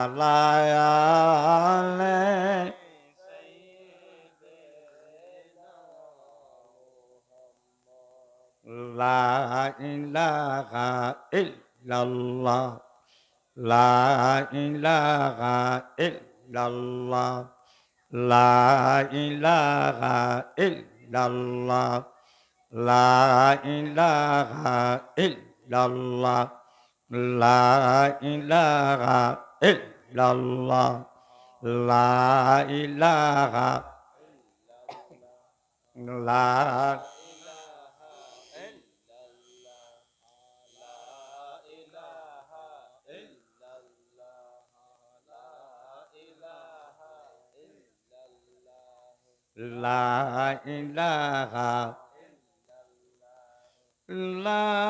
على لا إله إلا الله لا إله إلا الله لا إله إلا الله لا إله إلا الله لا إله إلا ইল্লাল্লাহ লা ইলাহা লা La ilaha La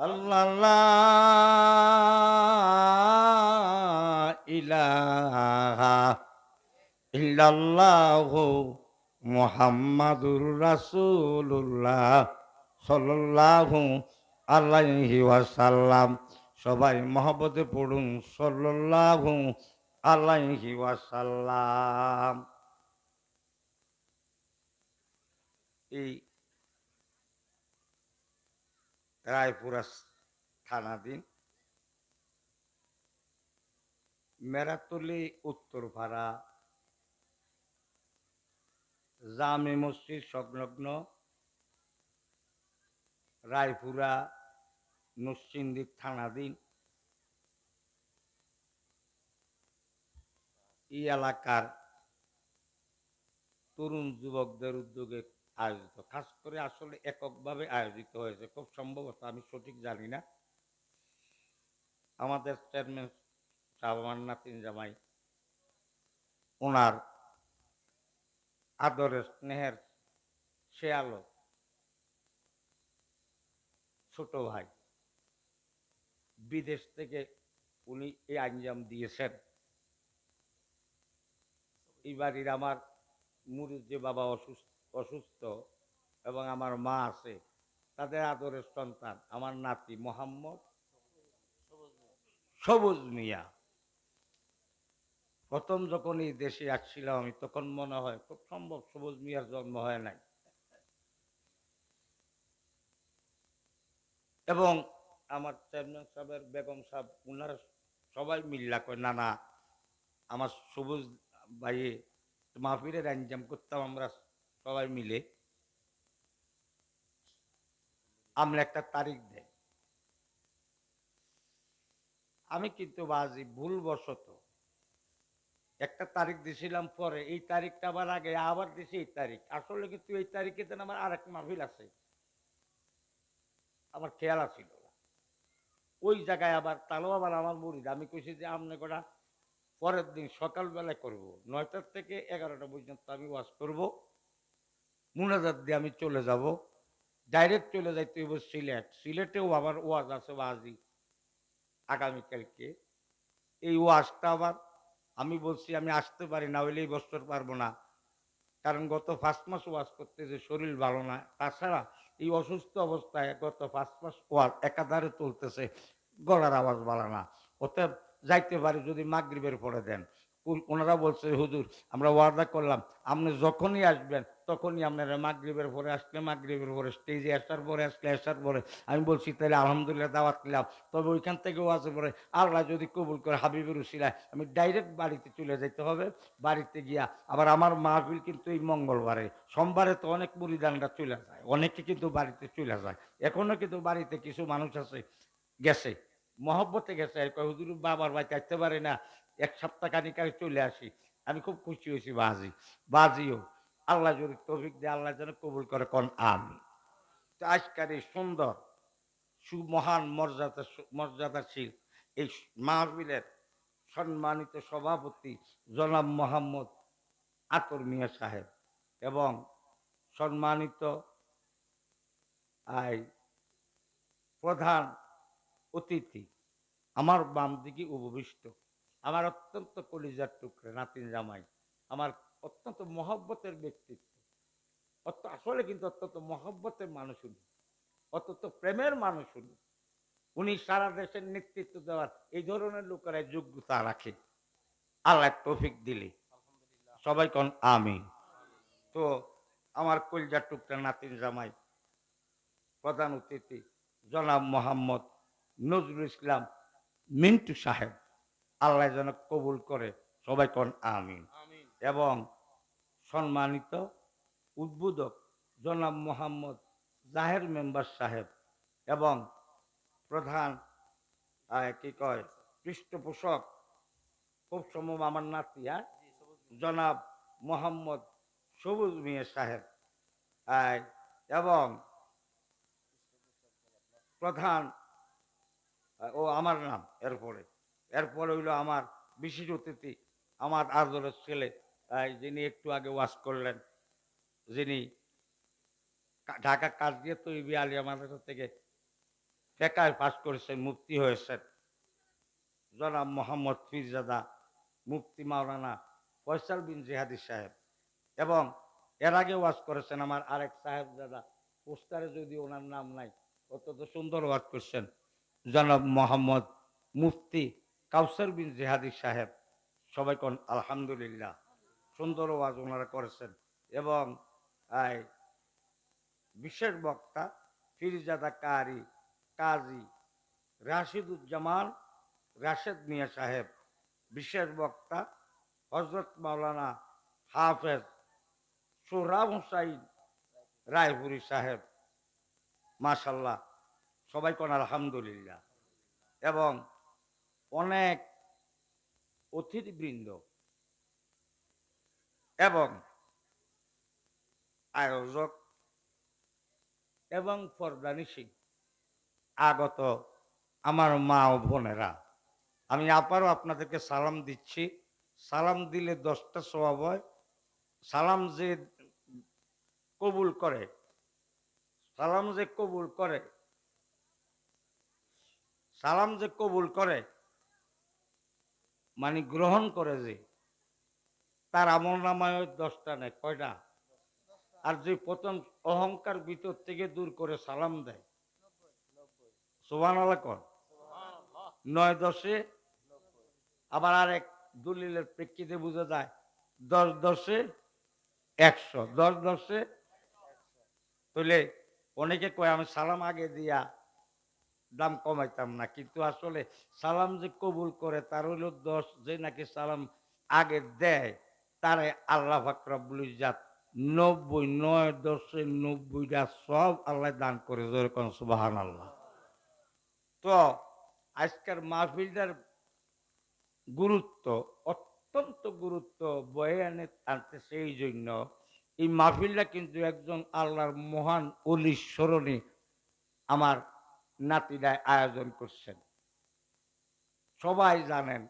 আল্লাহ ইলাহা ইল্লাল্লাহু মুহাম্মাদুর রাসূলুল্লাহ সাল্লাল্লাহু আলাইহি ওয়াসাল্লাম। সবাই মহব্বতে পড়ুন, সাল্লাল্লাহু আলাইহি ওয়াসাল্লাম। এই রায়পুরা থানাধীন মেরাতলি উত্তরপাড়া জামে মসজিদ সংলগ্ন রায়পুরা নসিন্দিক থানাধীন এই এলাকার তরুণ যুবকদের উদ্যোগে আয়োজিত, খাস করে আসলে এককভাবে আয়োজিত হয়েছে। খুব সম্ভবত আমি সঠিক জানি না। আমাদের চেয়ারম্যান সাহমান নাতিন জামাই, ওনার আদরের স্নেহের শেয়ালো ছোট ভাই, বিদেশ থেকে উনি এই আঞ্জাম দিয়েছেন। এই বাড়ির আমার মুরুদ যে বাবা অসুস্থ। অসুস্থ এবং আমার মা আছে, তাদের আদরের সন্তান, আমার নাতি মোহাম্মদ সবুজ মিয়া। প্রথম যখন এই দেশে আসছিলাম আমি, তখন মনে হয় খুব সম্ভব সবুজ মিয়ার জন্ম হয় নাই। এবং আমার চেয়ারম্যান সাহেবের বেগম সাহেব, উনারা সবাই মিল্লা করে না না, আমার সবুজ ভাইয়ে মাহফিরের আঞ্জাম করতাম আমরা সবাই মিলে আমরা একটা তারিখ দেয়। আমি কিন্তু বাজি ভুলবশত একটা তারিখ দিছিলাম পরে, এই তারিখটা আবার আগে, আবার দিছি এই তারিখ। আসলে কিন্তু এই তারিখে দেন আমার আর এক মাহফিল আছে। আমার খেয়াল আছিল ওই জায়গায় আবার তালো আবার আমার মুড়িদ আমি কইছি যে আমনে কটা পরের দিন সকালবেলায় করব। নয়টার থেকে এগারোটা পর্যন্ত আমি ওয়াজ করব। মুনাজাত দিয়ে আমি চলে যাব। ডাইরেক্ট চলে যাইতে হইব সিলেট। সিলেটেও আবার ওয়াজ আছে ওয়াজি আগামীকালকে এই ওয়াজটা আবার আমি বলছি, আমি আসতে পারি না, হইলে এই বছর পারব না। কারণ গত ফার্স্ট মাস ওয়াজ করতে যে শরীর ভালো না, তাছাড়া এই অসুস্থ অবস্থায় গত ফার্স্ট মাস ওয়াজ একাধারে তুলতেছে গলার আওয়াজ ভালো না। অতএব যাইতে পারি যদি মাগরিবের পরে দেন। ওনারা বলছে, হুজুর, আমরা ওয়াদা করলাম, আপনি যখনই আসবেন তখনই আপনারা মাগরিবের পরে আসলে মাগরিবের পরে স্টেজে আসার পরে আসলে আসার পরে আমি বলছি তাহলে আলহামদুলিল্লাহ দাওয়াত দিলাম তবে ওইখান থেকে ওয়াজের পরে আল্লাহ যদি কবুল করে হাবিবের উসিলায় আমি ডাইরেক্ট বাড়িতে চলে যেতে হবে। বাড়িতে গিয়া আবার আমার মাহফিল কিন্তু এই মঙ্গলবারে। সোমবারে তো অনেক মুড়িদানরা চলে যায় অনেকে কিন্তু বাড়িতে চলে যায়। এখনও কিন্তু বাড়িতে কিছু মানুষ আছে গেছে মহব্বতে গেছে। আর কয়, হুজুর বাবার বাড়িতে আসতে পারে না এক সপ্তাহ আগে চলে আসি। আমি খুব খুশি হয়েছি বাজি বাজিও। আল্লাহ যদি তৌফিক দিয়ে, আল্লাহ যেন কবুল করে, কোন আমি তো আজকের এই সুন্দর, সুমহান মর্যাদা, মর্যাদাশীল এই মাহবিলের সম্মানিত সভাপতি জনাব মোহাম্মদ আতর মিয়া সাহেব এবং সম্মানিত আই প্রধান অতিথি, আমার বাম দিকে উপবিষ্ট, আমার অত্যন্ত কলিজার টুকরে নাতিন জামাই, আমার অত্যন্ত মহব্বতের ব্যক্তিত্ব। অত আসলে কিন্তু অত্যন্ত মহব্বতের মানুষ উনি। অত্যন্ত প্রেমের মানুষ উনি। উনি সারা দেশের নেতৃত্ব দেওয়ার এই ধরনের লোকেরা যোগ্যতা রাখে আল্লাহ তৌফিক দিলে। সবাই কন আমি তো আমার কলজার টুকরা নাতিন জামাই প্রধান অতিথি জনাব মোহাম্মদ নজরুল ইসলাম মিন্টু সাহেব আল্লাহ যেন কবুল করে। সবাই কন আমিন। এবং সম্মানিত উদ্বোধক জনাব মোহাম্মদ জাহের মেম্বার সাহেব এবং প্রধান কি কয়, পৃষ্ঠপোষক, খুব সম্ভব আমার নাতি হ্যাঁ? জনাব মোহাম্মদ সবুজ মিয়া সাহেব এবং প্রধান ও আমার নাম, এরপরে এরপরে হইল আমার বিশেষ অতিথি, আমার আদরের ছেলে যিনি একটু আগে ওয়াশ করলেন, যিনি ঢাকা কাজদিয়া তৈরি আলিয়া মাদ্রাসা থেকে ফেকায় পাস করেছেন, মুফতি হয়েছেন। জনাব মোহাম্মদ ফিরজাদা, মুফতি মাওলানা ফয়সাল বিন জিহাদি সাহেব। এবং এর আগে ওয়াজ করেছেন আমার আরেক সাহেব দাদা পোস্টারে যদি ওনার নাম নাই, অত্যন্ত সুন্দর ওয়াজ করছেন। জনাব মোহাম্মদ মুফতি কাউসার বিন জেহাদি সাহেব, সবাই কোন আলহামদুলিল্লাহ। সুন্দর ওয়াজ ওনারা করেছেন। এবং বিশেষ বক্তা ফিরজাদা কারি, কাজী রাশিদুজ্জামান রাশেদ মিয়া সাহেব, বিশেষ বক্তা হজরত মাওলানা হাফেজ সোহরাব হুসাইন রায়পুরি সাহেব, মাশাল্লাহ, সবাই কোন আলহামদুলিল্লাহ। এবং অনেক অতিথিবৃন্দ এবং আয়োজক এবং পর্দানিশী আগত আমার মা ও বোনেরা, আমি আবারও আপনাদেরকে সালাম দিচ্ছি। সালাম দিলে দশটা স্বভাব হয়। সালাম যে কবুল করে, সালাম যে কবুল করে, সালাম যে কবুল করে মানে গ্রহণ করে যে তার আমল নামায় দশটা নেই কয়টা? আর যে প্রথম অহংকার ভিতর থেকে দূর করে সালাম দেয়। সোহান কর। নয় দশে আবার আরেক দলিলের প্রেক্ষিতে বোঝা যায়, দশ দশে একশো, দশ দশে তাহলে অনেকে কয়, আমি সালাম আগে দিয়া দাম কমাইতাম না, কিন্তু আসলে সালাম যে কবুল করে তার হইল দশ, যে নাকি সালাম আগে দেয়। তারে আল্লাহ ফাকরাবুল ইজাত নব্বই নয় দশে নব্বইটা সব আল্লাহ দান করে যেরকম সুবাহান আল্লাহ তো আজকের মাহফিলটার গুরুত্ব, অত্যন্ত গুরুত্ব বয়ে আনে আনতে সেই জন্য এই মাহফিলটা কিন্তু একজন আল্লাহর মহান অলি স্মরণে আমার নাতিরায় আয়োজন করছেন। সবাই জানেন,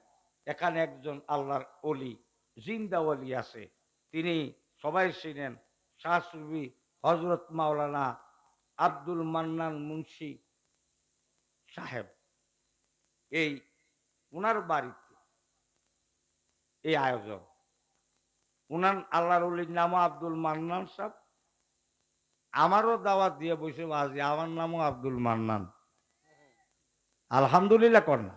এখানে একজন আল্লাহর অলি জিন্দা অলি আছে। তিনি সবাই চিনেন শাহসুবি হজরত মাওলানা আব্দুল মান্নান মুন্সি সাহেব। এই ওনার বাড়িতে এই আয়োজন। উনার আল্লাহর উলির নামও আব্দুল মান্নান সাহেব। আমারও দাওয়াত দিয়ে বসে বাজি আমার নামও আব্দুল মান্নান। আলহামদুলিল্লাহ না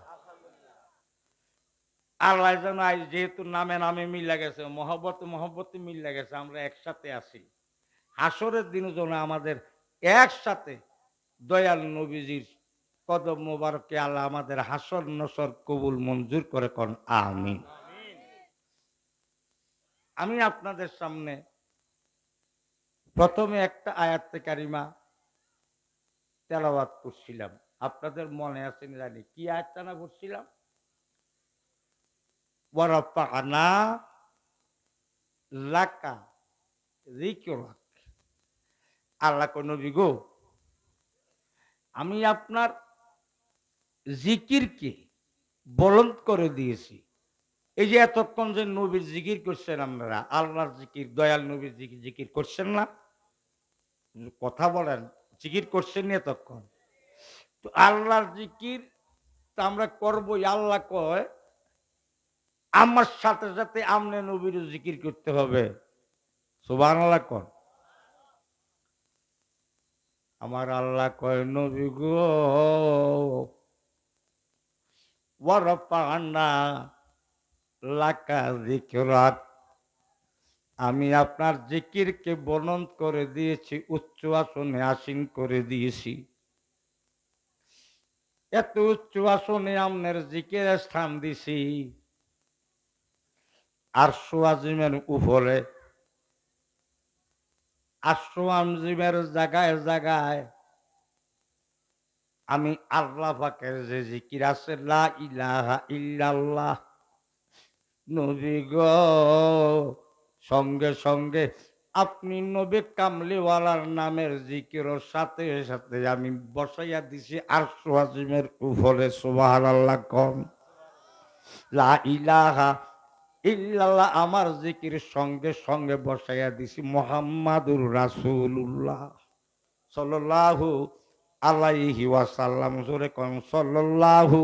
আল্লাহ যেন আজ যেহেতু নামে নামে মিলে গেছে, মহব্বত মহব্বতে মিলে গেছে, আমরা একসাথে আছি। হাসরের দিন যেন আমাদের একসাথে দয়াল নবীজির কদম মোবারককে আল্লাহ আমাদের হাসর নসর কবুল মঞ্জুর করে কন আমিন। আমি আপনাদের সামনে প্রথমে একটা আয়াতে কারিমা তেলাওয়াত করছিলাম। আপনাদের মনে আছে না জানি, কি আয়াতটা না করছিলাম ওয়ারাফানা লাকা যিকরাক আল্লাহ কোন গো, আমি আপনার জিকিরকে বলন্দ করে দিয়েছি। এই যে এতক্ষণ যে নবীর জিকির করছেন আপনারা আল্লাহর জিকির, দয়াল নবীর জিকির জিকির করছেন না? কথা বলেন, জিকির করছেন এতক্ষণ? তো আল্লাহর জিকির তো আমরা করবোই। আল্লাহ কয় আমার সাথে সাথে আমনে নবীর জিকির করতে হবে। সুবান আল্লাহ কন আমার আল্লাহ কয়, নবী গো ওয়ারফানা লাকা যিকরাক। আমি আপনার জিকিরকে বর্ণন করে দিয়েছি, উচ্চ আসনে আসীন করে দিয়েছি। এত উচ্চ আসনে আপনার জিকির স্থান দিছি। আরশো আজিমের উপরে। আরশো আজিমের জায়গায় জায়গায় আমি আল্লাহ পাকের যে জিকির আছে, লা ইলাহা ইল্লাল্লাহ, নবী গো, সঙ্গে সঙ্গে আপনি নবী কামলিওয়ালার নামের জিকিরর সাথে সাথে আমি বসাইয়া দিছি আরশো আজিমের উপরে, সুবহানাল্লাহ কম। লা ইলাহা ইল্লাল্লাহ, আমার জিকির সঙ্গে সঙ্গে বসাইয়া দিছি মোহাম্মদুর রাসূলুল্লাহ। সাল্লাল্লাহু আলাইহি ওয়াসাল্লাম, জোরে কম সাল্লাল্লাহু।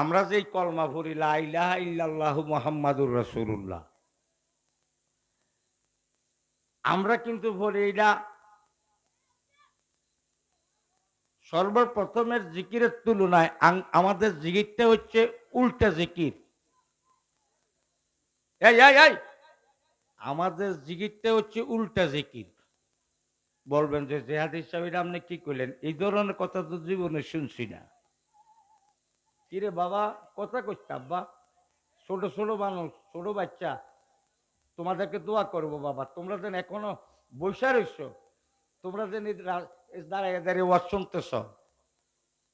আমরা যেই কলমা পড়ি, লা ইলাহা ইল্লাল্লাহু মুহাম্মাদুর রাসূলুল্লাহ। আমরা কিন্তু বলি এটা সর্বপ্রথমের জিকিরের তুলনায় আমাদের জিকিরটা হচ্ছে উল্টা জিকির। আমাদের জিকিরটা হচ্ছে উল্টা জিকির। বলবেন যে জেহাদ হিসাবে আপনি কি করলেন? এই ধরনের কথা তো জীবনে শুনছি না। কিরে বাবা, কথা করছে আব্বা। ছোট ছোট মানুষ, ছোট বাচ্চা। তোমাদেরকে দোয়া করব বাবা। তোমরা যেন এখনও বৈশা রইছ। তোমরা যেন দাঁড়ায় দাঁড়িয়ে ওয়াজ শুনতেছ।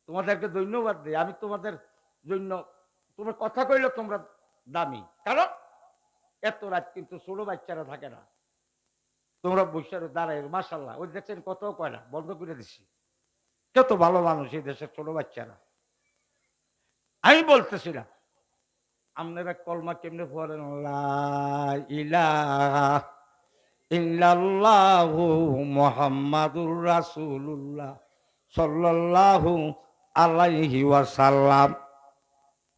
তোমাদেরকে ধন্যবাদ দিই। আমি তোমাদের জন্য, তোমার কথা কইলে তোমরা দামি। কারণ এত রাত কিন্তু ছোট বাচ্চারা থাকে না। তোমরা বৈশার দাঁড়ায় মাসাল্লাহ ওই দেখছেন কত কয় না, বন্ধ করে দিছি। কত ভালো মানুষ এই দেশের ছোট বাচ্চারা। আমি বলতেছিলাম, আপনারা কলমা কেমনে পড়েন? লা ইলাহা ইল্লাল্লাহু মুহাম্মাদুর রাসূলুল্লাহ সাল্লাল্লাহু আলাইহি ওয়াসাল্লাম।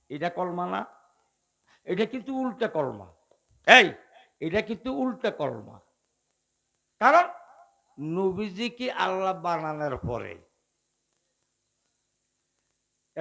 এটা কলমা না? এটা কিন্তু উল্টে কলমা। এই! এটা কিন্তু উল্টে কলমা। কারণ নবীজি কি আল্লাহ বানানোর পরে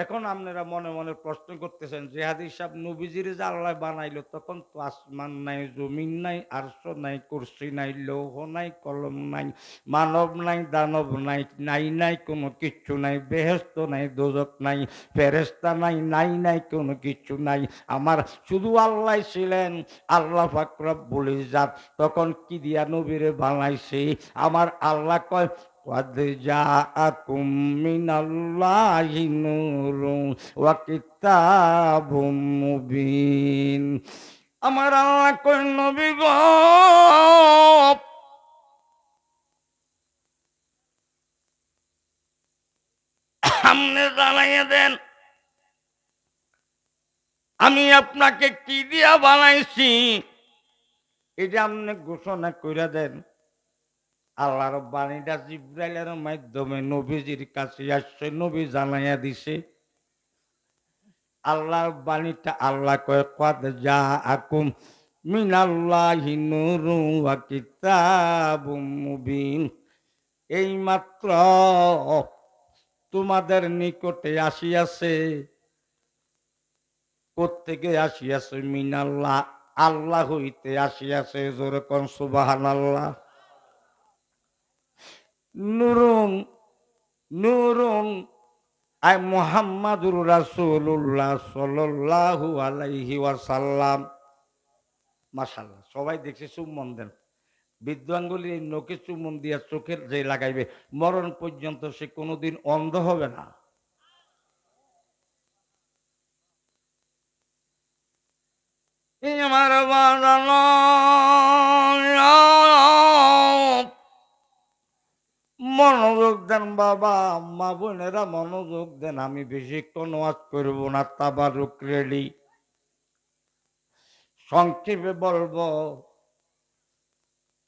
এখন আপনারা মনে মনে প্রশ্ন করতেছেন, জেহাদি সাহেব নবীজির যে আল্লাহ বানাইলো, তখন তো আসমান নাই, জমিন নাই, আরশ নাই, কুরসি নাই, লৌহ নাই, কলম নাই, মানব নাই, দানব নাই নাই নাই, কোনো কিচ্ছু নাই বেহেস্ত নাই, দোজক নাই ফেরেস্তা নাই নাই নাই, কোনো কিচ্ছু নাই। আমার শুধু আল্লাহ ছিলেন, আল্লাহ ফাকরব বলে যাত তখন কি দিয়া নবীরে বানাইছে? আমার আল্লাহ কয় قد جاءكم من الله نور وكتاب مبين আমার আল্লাহ কই নবী গো সামনে জানাইয়া দেন আমি আপনাকে কি দিয়া বানাইছি এটা আপনি ঘোষণা করে দেন আল্লাহর বাণীটা জিব্রাইলের মাধ্যমে নবীজির কাছে আসছে, নবী জানাইয়া দিছে, আল্লাহর বাণীটা আল্লাহ কয়, কদ যা আকুম মিনাল্লাহি নূরু ওয়া কিতাবুম মুবিন। এই মাত্র তোমাদের নিকটে আসিয়াছে, কোত্থেকে আসিয়াছে মিনাল্লাহ? আল্লাহ হইতে আসিয়াছে, জোরে কোন সুবাহান আল্লাহ নুরুন নুরুন আই মোহাম্মদুর রাসূলুল্লাহ সাল্লাল্লাহু আলাইহি ওয়াসাল্লাম। মাশাআল্লাহ, সবাই দেখছে চুম্বন দেন। বিদ্যাঙ্গুলি এই নখে চুম্বন দিয়া চোখের যে লাগাইবে, মরণ পর্যন্ত সে কোনোদিন অন্ধ হবে না। আমার বানানো মনোযোগ দেন বাবা মা বোনেরা মনোযোগ দেন, আমি বেশিক্ষণ ওয়াজ করব না, তাবারুক রেডি। সংক্ষেপে বলব,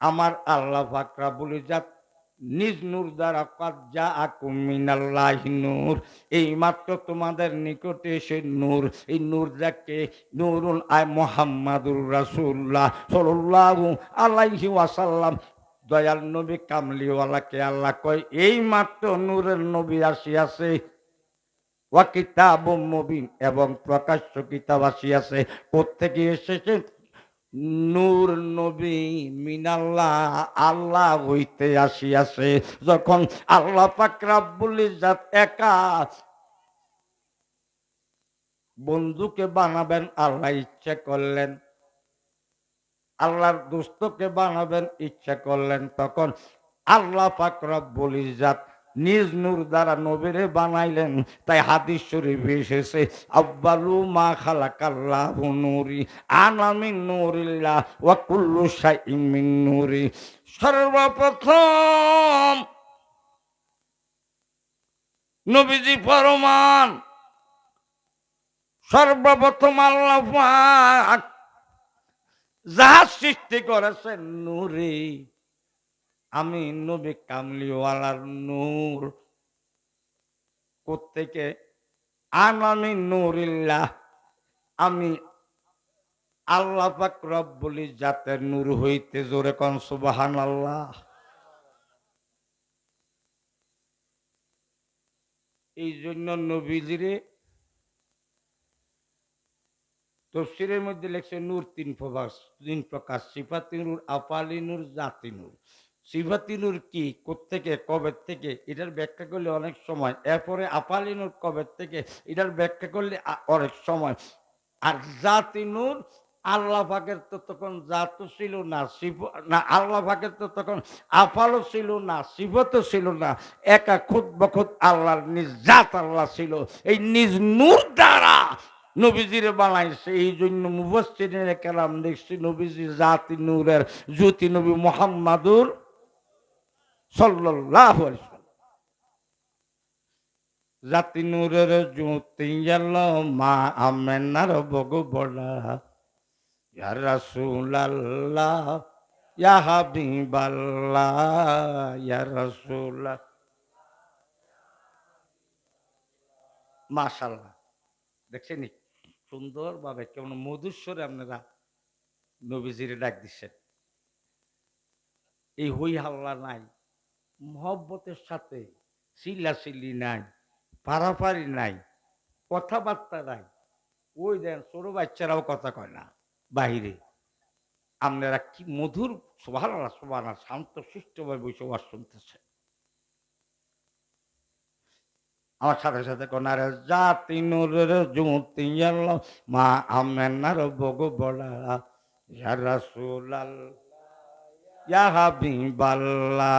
আমার আল্লাহ ফাকরা বলে যাক নিজ নূর দ্বারা কাজা আকুমিনাল্লাহ নূর। এই মাত্র তোমাদের নিকটে এসে নূর, এই নূর যাকে নূরুন আয় মোহাম্মদুর রাসূলুল্লাহ সাল্লাল্লাহু আলাইহি ওয়াসাল্লাম দয়াল নবী কামলিওয়ালাকে আল্লাহ কয়, এই মাত্র নূরের নবী আসিয়াছে, ওয়া মুবিন এবং প্রকাশ্য কিতাব আসিয়াছে। কোত্থেকে এসেছে? নূর নবী মিনাল্লাহ, আল্লাহ হইতে আসিয়াছে। যখন আল্লাহ পাক রাব্বুল ইজ্জাত একা বন্ধুকে বানাবেন, আল্লাহ ইচ্ছে করলেন আল্লাহর দোস্তকে বানাবেন ইচ্ছা করলেন তখন আল্লাহ পাক রব্বুল ইজ্জাত নিজ নূর দ্বারা নবীরে বানাইলেন। তাই হাদিস শরীফ এসেছে, আব্বালু মা খালাকাল্লাহু নূরি, আনা মিন নূরিল্লাহ ওয়া কুল্লু শাইইন মিন নূরি। সর্বপ্রথম নবীজি ফরমান, সর্বপ্রথম আল্লাহ যাহা সৃষ্টি করেছেন নূরে, আমি নবী কামলিওয়ালার নূর। কোত্থেকে? আনামি নূরিল্লাহ, আমি আল্লাহ পাক রব্বুল জাতের নূর হইতে জোরে কন সুবাহান আল্লাহ এই জন্য নবীজিরে তফসিরের মধ্যে লেখছে নূর তিন প্রকাশ তিন প্রকাশ, সিফাতি নূর আপালি নূর, জাতি নূর। সিফাতি নূর কি? কোত্থেকে, কবে থেকে? এটার ব্যাখ্যা করলে অনেক সময়। এরপরে আপালি নূর কবে থেকে? এটার ব্যাখ্যা করলে অনেক সময়। আর জাতি নূর, আল্লাহ পাকের তো তখন জাতও ছিল না শিব না, আল্লাহ পাকের তো তখন আফালও ছিল না, সিফতও ছিল না। একা খুদ বখুদ আল্লাহর নিজ জাত আল্লাহ ছিল। এই নিজ নূর দ্বারা নবীজিরে বানাইছে এই জন্য মুবস্তিনের কেরাম দেখছি নবীজি জাতি নূরের জ্যোতি নবী মোহাম্মদুর ওয়াসাল্লাম। জাতি নূরের জ্যোতি গেল মা আমেনার বগু বড়া ইয়া রাসূলাল্লাহ, ইয়া হাবিবাল্লাহ, ইয়া রাসূলাল্লাহ মাশাআল্লাহ, দেখছেন সুন্দর ভাবে, কেমন মধুস্বরে আপনারা নবীজিরে ডাক দিচ্ছেন। এই হই হাল্লা নাই, মহব্বতের সাথে চিল্লাচিল্লি নাই, পারাপারি নাই, কথাবার্তা নাই। ওই দেন ছোট বাচ্চারাও কথা কয় না, বাহিরে। আপনারা কি মধুর সোভাল সোভাল শান্ত শিষ্টভাবে বসবাস শুনতেছে আমার সাথে সাথে কোনারে জাতি নূরের জ্যোতি এলো, মা আমেনার বগু বড়া ইয়া রাসূলাল ইয়া হাবিবাল্লাহ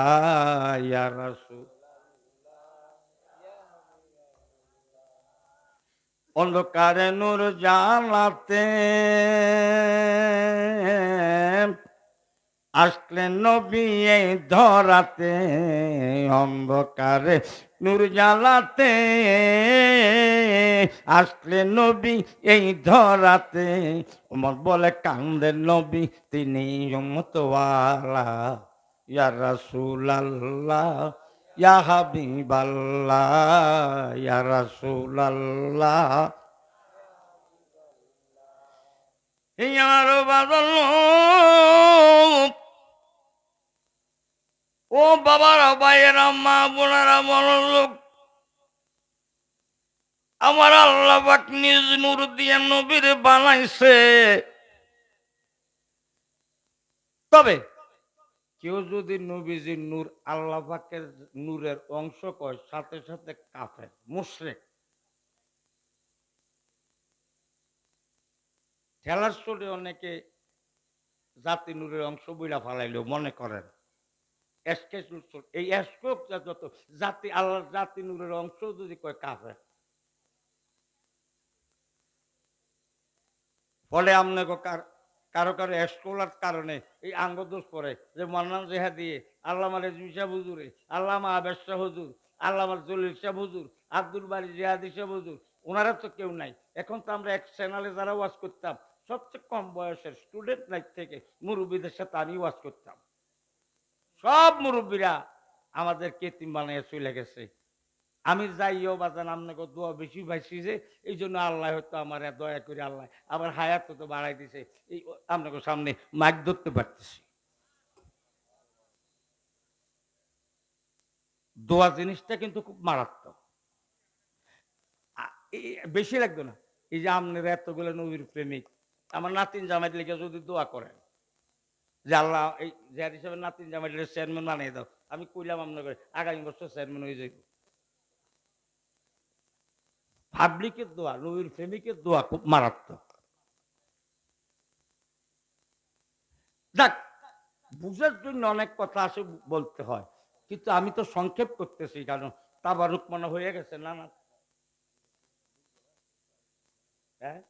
অন্ধকারে নূর জালাতে আসলেন নবী এই ধরাতে, অন্ধকারে নূর জ্বালাতে। আসলেন নবী এই ধরাতে ওমর বলে কান্দের নবী, তিনি উম্মতওয়ালা। ইয়া রাসূলাল্লাহ, ইয়া হাবিবাল্লাহ, ইয়া রাসূলাল্লাহ। ইয়ার বাদল ও বাবারা, ভাইয়েরা, মা বোনেরা মনোযোগ আমার আল্লাহ নিজ নূর দিয়ে নবীর বানাইছে। তবে কেউ যদি নবীজির নূর আল্লাহ নূরের অংশ কয়, সাথে সাথে কাফের, মুশরিক। ঠেলার চলে অনেকে জাতি নূরের অংশ বইলা ফালাইলেও মনে করেন। এই যত জাতি, আল্লাহর জাতি নূরের অংশ যদি কয় কাফের। ফলে আপনাকে কারও কারও এসকোলার কারণে এই আঙ্গদোষ পড়ে যে মান্নান জেহা দিয়ে আল্লামা রেজমি শাহ হুজুরে, আল্লামা আবেশ শাহ হুজুর, আল্লামা জলিল শাহ হুজুর, আব্দুল বাড়ি জিহাদি শাহ হুজুর ওনারা তো কেউ নাই। এখন তো আমরা এক চ্যানেলে যারা ওয়াজ করতাম সবচেয়ে কম বয়সের স্টুডেন্ট লাইফ থেকে মুরব্বীদের সাথে আমি ওয়াজ করতাম। সব মুরব্বীরা আমাদের কেতিম বানিয়ে চলে গেছে। আমি যাইও বাজান আপনাকে দোয়া বেশি পাইছি যে, এই জন্য আল্লাহ হয়তো আমার দয়া করে আল্লাহ আবার হায়াত তো বাড়াই দিছে। এই আপনাকে সামনে মাইক ধরতে পারতেছি। দোয়া জিনিসটা কিন্তু খুব মারাত্মক। বেশি লাগবে না। এই যে আপনার এতগুলো নবীর প্রেমিক আমার নাতিন জামাইত লিখে যদি দোয়া করেন, যে আল্লাহ এই জেহাদ হিসাবে নাতিন জামাইটের চেয়ারম্যান বানিয়ে দাও, আমি কইলাম আপনাকে, আগামী বছর চেয়ারম্যান হয়ে যাইব। পাবলিকের দোয়া, নবীর প্রেমিকের দোয়া খুব মারাত্মক। যাক, বুঝার জন্য অনেক কথা আছে বলতে হয়, কিন্তু আমি তো সংক্ষেপ করতেছি কারণ তাবারুক মনে হয়ে গেছে না না? হ্যাঁ?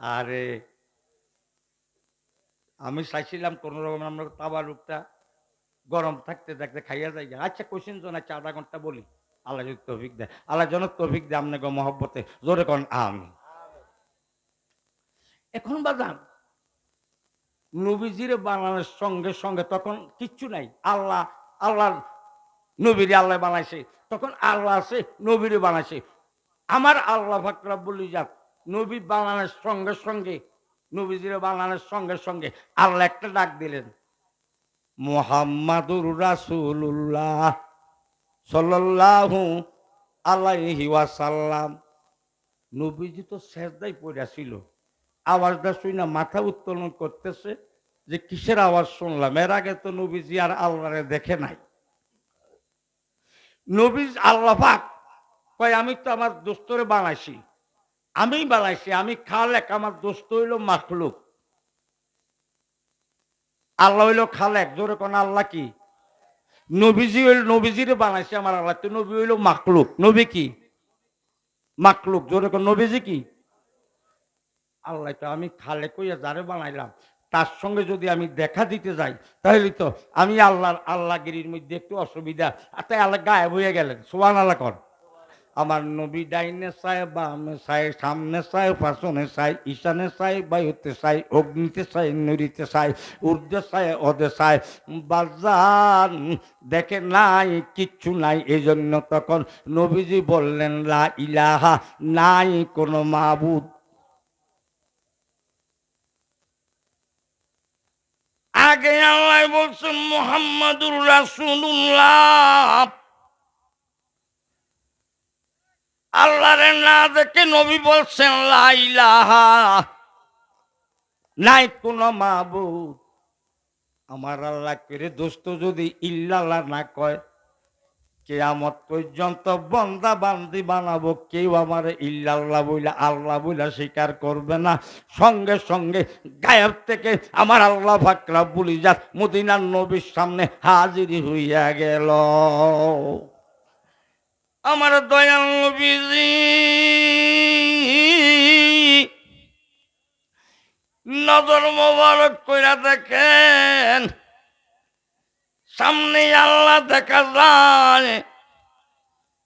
আরে আমি চাইছিলাম কোন রকম আমরা তাবারুকটা গরম থাকতে থাকতে খাইয়া যাই আচ্ছা কোশ্চিন জন আচ্ছা আধা ঘণ্টা বলি? আল্লাহ যদি তৌফিক দেয়। আল্লাহ যেন তৌফিক দেয় আপনাকে মহব্বতে। জোরে কন আমি এখন বাজান নবীজির বানানোর সঙ্গে সঙ্গে তখন কিচ্ছু নাই। আল্লাহ আল্লাহ নবীর আল্লাহ বানাইছে। তখন আল্লাহ আছে নবীরে বানাইছে। আমার আল্লাহ ফাকরা বলি যাক নবী বানানোর সঙ্গে সঙ্গে নবীজিরে বানানোর সঙ্গে সঙ্গে আল্লাহ একটা ডাক দিলেন, মোহাম্মদুর রাসুল্লাহ সাল্লাল্লাহু আলাইহি ওয়াসাল্লাম। নবীজি তো শেষদাই পড়েছিল আওয়াজটা শুই না মাথা উত্তোলন করতেছে যে কিসের আওয়াজ শুনলাম? এর আগে তো নবীজি আর আল্লাহরে দেখে নাই। নবীজ আল্লাহ পাক কয়, আমি তো আমার দোস্তরে বানাইছি। আমি বানাইছি, আমি খালেক, আমার দোস্ত হইল মাখলুক। আল্লাহ হইল খালেক, জোরে কোন আল্লাহ কি? নবীজি হইল, নবীজিরে বানাইছে আমার আল্লাহ নবী হইল মাকলুক নবী কি? মাকলুক জোরে কোন নবীজি কি? আল্লাহ তো আমি খালে কইয়া যারে বানাইলাম, তার সঙ্গে যদি আমি দেখা দিতে যাই, তাহলে তো আমি আল্লাহর আল্লাহগিরির মধ্যে একটু অসুবিধা, আর তাই আল্লাহ গায়েব হয়ে গেলেন। সোয়ান আল্লাহ কর। আমার নবী ডাইনে চায়, বামে চায়, সামনে চায় পাশনে চায়, ঈশানে চায় বায়ুতে চায়, অগ্নিতে চায়, নদীতে চায়, ঊর্ধ্বে চায় অদে চায়। বাজান দেখে নাই, কিচ্ছু নাই। এই জন্য তখন নবীজি বললেন, লা ইলাহা নাই কোনো মাবুদ। আগে আল্লাহ বলছেন, মোহাম্মদুর রাসুল্লাহ আল্লাহরে না দেখে নবী বলছেন লাইলাহা নাই কোন মাবুদ। আমার আল্লাহ করে দোস্ত যদি ইল্লাল্লাহ না কয় কে কেয়ামত পর্যন্ত বন্দা বান্দি বানাবো, কেউ আমার ইল্লাল্লাহ বইলা, আল্লাহ বইলা স্বীকার করবে না। সঙ্গে সঙ্গে গায়েব থেকে আমার আল্লাহ ফাকরা বলি যা মদিনার নবীর সামনে হাজির হইয়া গেল। আমার দয়াল নবীজি। নজর মোবারক কইরা দেখেন, সামনে আল্লাহ দেখা যায়।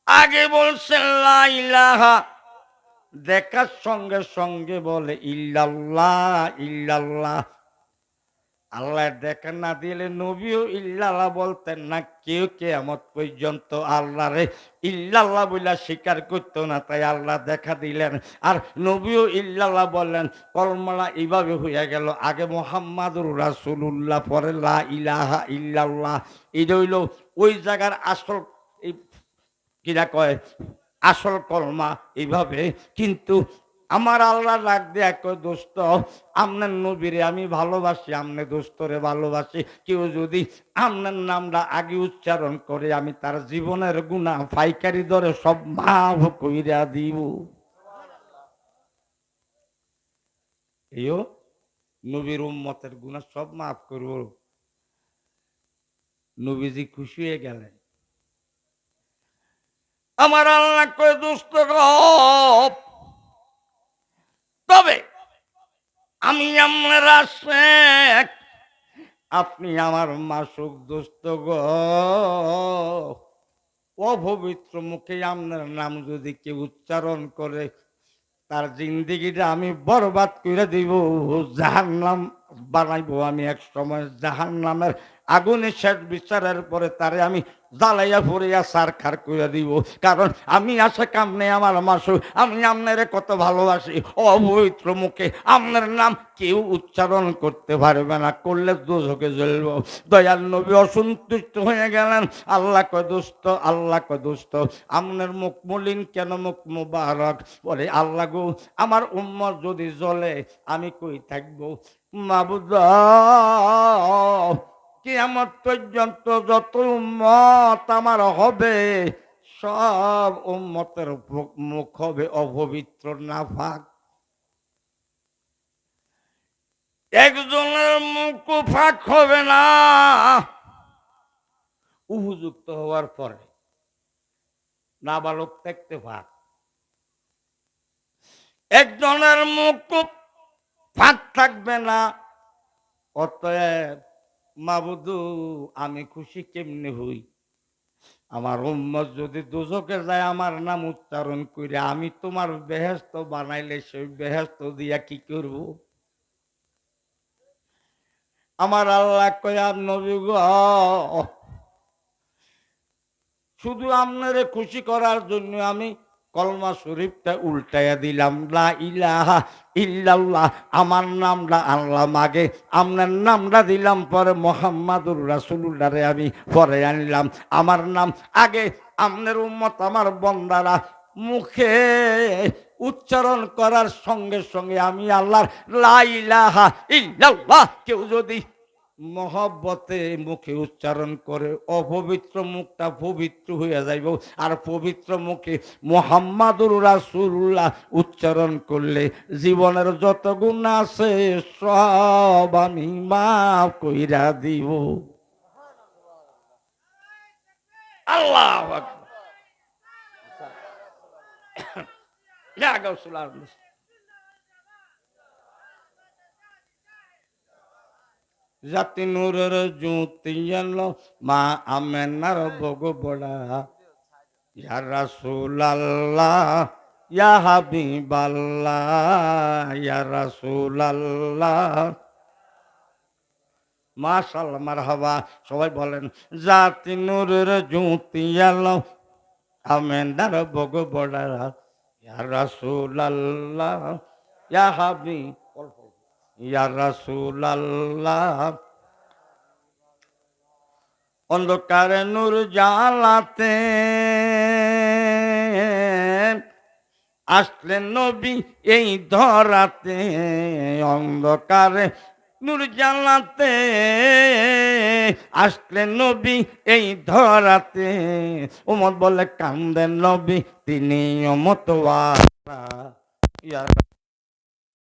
আগে বলছেন, লা ইলাহা, দেখার সঙ্গে সঙ্গে বলে, ইল্লাল্লাহ ইল্লাল্লাহ। আল্লাহ দেখা না দিলে নবীও ইল্লাল্লাহ বলতেন না, কেউ কেয়ামত পর্যন্ত আল্লাহরে ইল্লাল্লাহ বইলা স্বীকার করতো না, তাই আল্লাহ দেখা দিলেন। আর নবীও ইল্লাল্লাহ বললেন, কলমালা এইভাবে হইয়া গেল, আগে মোহাম্মদুর রাসুল্লাহ পরে লা ইলাহা ইল্লাল্লাহ। রইল ওই জায়গার আসল কিরা কয়, আসল কলমা এইভাবে, কিন্তু আমার আল্লাহ ডাক দিয়ে এক দোস্ত আপনার নবীরে আমি ভালোবাসি, আমনে দোস্তরে ভালোবাসি। কেউ যদি আপনার নামটা আগে উচ্চারণ করে, আমি তার জীবনের গুণা পাইকারি দরে সব মাফ কইরা দিব। নবীর উম্মতের গুণা সব মাফ করব। নবীজি খুশি হয়ে গেলেন। আমার আল্লাহ কয়ে দুষ্ট তবে আমি আপনার আশেক। আপনি আমার মাসুক দুষ্ট গ। অপবিত্র মুখে আপনার নাম যদি কেউ উচ্চারণ করে, তার জিন্দিগিটা আমি বরবাদ করে দিব। জাহান নাম বানাইবো আমি এক সময় জাহান নামের আগুনে শেষ বিচারের পরে তারে আমি জ্বালাইয়া ফুরিয়া সার খার করে দিব। কারণ আমি আছে কামনে আমার মাসু, আমি আপনারে কত ভালোবাসি। অপবিত্র মুখে আপনার নাম কেউ উচ্চারণ করতে পারবে না, করলে দোষকে জ্বলব। দয়াল নবী অসন্তুষ্ট হয়ে গেলেন। আল্লাহ কদুস্ত আল্লাহ কদুস্ত আপনার মুখ মলিন কেন? মুখ মুবারক। বলে, আল্লাহ গো, আমার উম্মত যদি জ্বলে, আমি কই থাকব? মাবুদ কিয়ামত পর্যন্ত যত উম্মত আমার হবে, সব উম্মতের মুখ- হবে অপবিত্র, নাফাক। একজনের মুখ ফাঁক হবে না। উপযুক্ত হওয়ার পরে না নাবালক দেখতে ফাঁক একজনের মুখ ফাঁক থাকবে না, অতএব মাবুদু আমি খুশি কেমনে হই? আমার উম্মত যদি দুজকে যায়, আমার নাম উচ্চারণ করে আমি তোমার বেহেস্ত বানাইলে সেই বেহেস্ত দিয়া কি করব? আমার আল্লাহ কয়ার নবী গো, শুধু আপনারে খুশি করার জন্য আমি কলমা শরীফটা উল্টাইয়া দিলাম, লা ইলাহা ইল্লাল্লাহ, আমার নামটা আনলাম আগে আপনার নামটা দিলাম পরে মোহাম্মদুর রাসুল্লাহরে আমি পরে আনলাম, আমার নাম আগে আপনার উম্মত, আমার বন্দারা মুখে উচ্চারণ করার সঙ্গে সঙ্গে আমি আল্লাহর লা ইলাহা ইল্লাল্লাহ, কেউ যদি মহব্বতে মুখে উচ্চারণ করে, অপবিত্র মুখটা পবিত্র হইয়া যাইব। আর পবিত্র মুখে মোহাম্মদুর রাসুল্লাহ উচ্চারণ করলে জীবনের যত গুণ আছে, সব আমি মাফ কইরা দিব। আল্লাহ জাতি নূরের জ্যোতি এলো, মা আমেনার বগ বড়া। ইয়া রাসূলাল্লাহ, ইয়া হাবিবাল্লাহ, ইয়া রাসূলাল্লাহ। মাশাআল্লাহ, মারহাবা। সবাই বলেন, জাতি নূরের জ্যোতি এলো, আমেনার বগ বড়া। ইয়া রাসূলাল্লাহ, ইয়া হাবিব ইয়া অন্ধকারে নূর জ্বালাতে আসলেন নবী এই ধরাতে, অন্ধকারে নূর জ্বালাতে আসলেন নবী এই ধরাতে। উমর বলে, কান্দেন নবী, তিনি অমতওয়ারা ইয়া